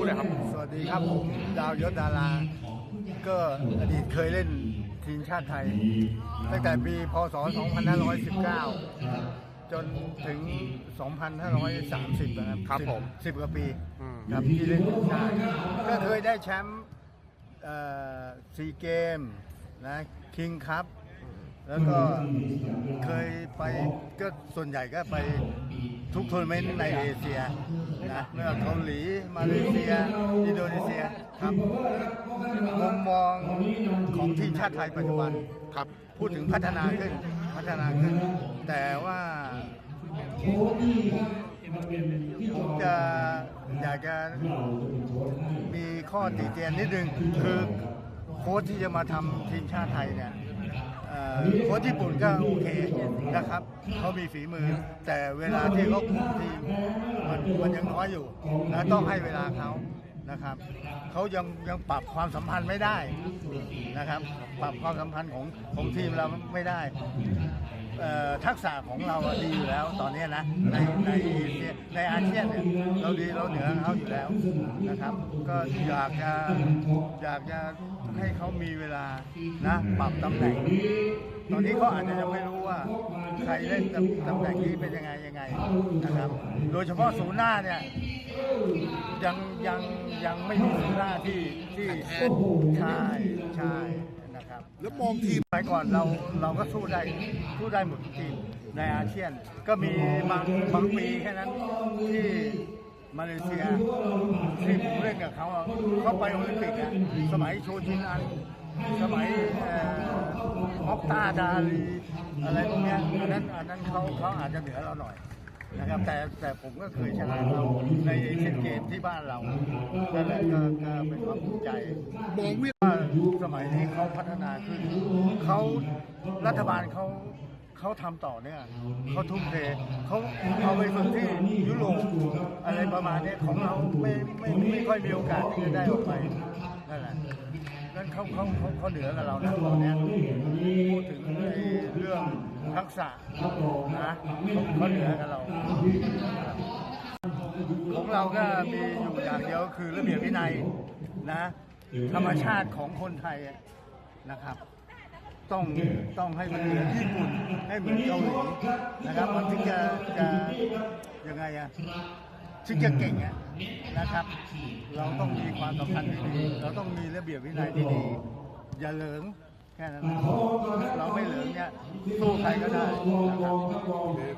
พูดเลยครับ สวัสดีครับผมดาวยศดารา ก็อดีตเคยเล่นทีมชาติไทย ตั้งแต่ปีพศ 2519 จนถึง 2530 นะครับครับสิผม สิบกว่าปีอืม ครับที่เล่นทีมชาติก็เคยได้แชมป์ซีเกมนะคิงคัพ แล้วก็เคยไปก็ส่วนใหญ่ก็ไปทุกทัวร์นาเมนต์ในเอเชียนะไม่ว่าเกาหลีมาเลเซีย อินโดนีเซียครับมุมมองของทีมชาติไทยปัจจุบันครับ พูดถึงพัฒนาขึ้นพัฒนาขึ้น แต่ว่าผมจะอยากจะมีข้อติเตียนนิดนึงคือโค้ชที่จะมาทำทีมชาติไทยเนี่ยเอ่อ โค้ชญี่ปุ่นก็โอเคนะครับเขามีฝีมือ แต่เวลาที่เขาคุมทีมมันมันยังน้อยอยู่นะต้องให้เวลาเขานะครับเขายังยังปรับความสัมพันธ์ไม่ได้นะครับ ปรับความสัมพันธ์ของของทีมเราไม่ได้ ทักษะของเราดีอยู่แล้วตอนนี้นะในในในอาเซียนเนี่ยเราดีเราเหนือเขาอยู่แล้วนะครับ ก็อยากจะอยากจะให้เขามีเวลานะปรับตำแหน่ง ตอนนี้เขาอาจจะยังไม่รู้ว่าใครเล่นตำตำแหน่งนี้เป็นยังไงยังไงนะครับ โดยเฉพาะศูนย์หน้าเนี่ยยังยังยังไม่มีศูนย์หน้าที่ที่ใช่ใช่ แล้วมองทีมสมัยก่อนเราเราก็สู้ได้สู้ได้หมดทุกทีมในอาเซียน ก็มีบางบางปีแค่นั้นที่มาเลเซียที่ผมเล่นกับเขาเขาไปโอลิมปิกอะสมัยโชจินอันสมัยเอ่อมอกตาดาลีอะไรพวกเนี้ยอันนั้นอันนั้นเขาเขาอาจจะเหนือเราหน่อยนะครับแต่แต่ผมก็เคยชนะเขาในเอเชียนเกมที่บ้านเรานั่นแหละก็เป็นความภูมิใจมองวิ ว่าสมัยนี้เขาพัฒนาขึ้นเขารัฐบาลเขาเขาทำต่อเนี่ยเขาทุ่มเทเขาเอาไปฝึกที่ยุโรปอะไรประมาณนี้ของเราไม่ไม่ไม่ค่อยมีโอกาสที่จะได้ออกไปนั่นแหละนั่นเขาเขาเขาเขาเหนือกับเรานะตอนนี้พูดถึงเรื่องทักษะนะเขาเหนือกับเราของเราก็มีอยู่อย่างเดียวคือระเบียบวินัยนะ ธรรมชาติของคนไทยนะครับ ต้องต้องให้มันเหมือนญี่ปุ่นให้เหมือนเกาหลีนะครับ มันถึงจะจะยังไงอะถึงจะเก่งอะนะครับ เราต้องมีความสัมพันธ์ที่ดีเราต้องมีระเบียบวินัยที่ดีอย่าเหลิงแค่นั้นเราไม่เหลิงเนี่ยสู้ใครก็ได้นะครับ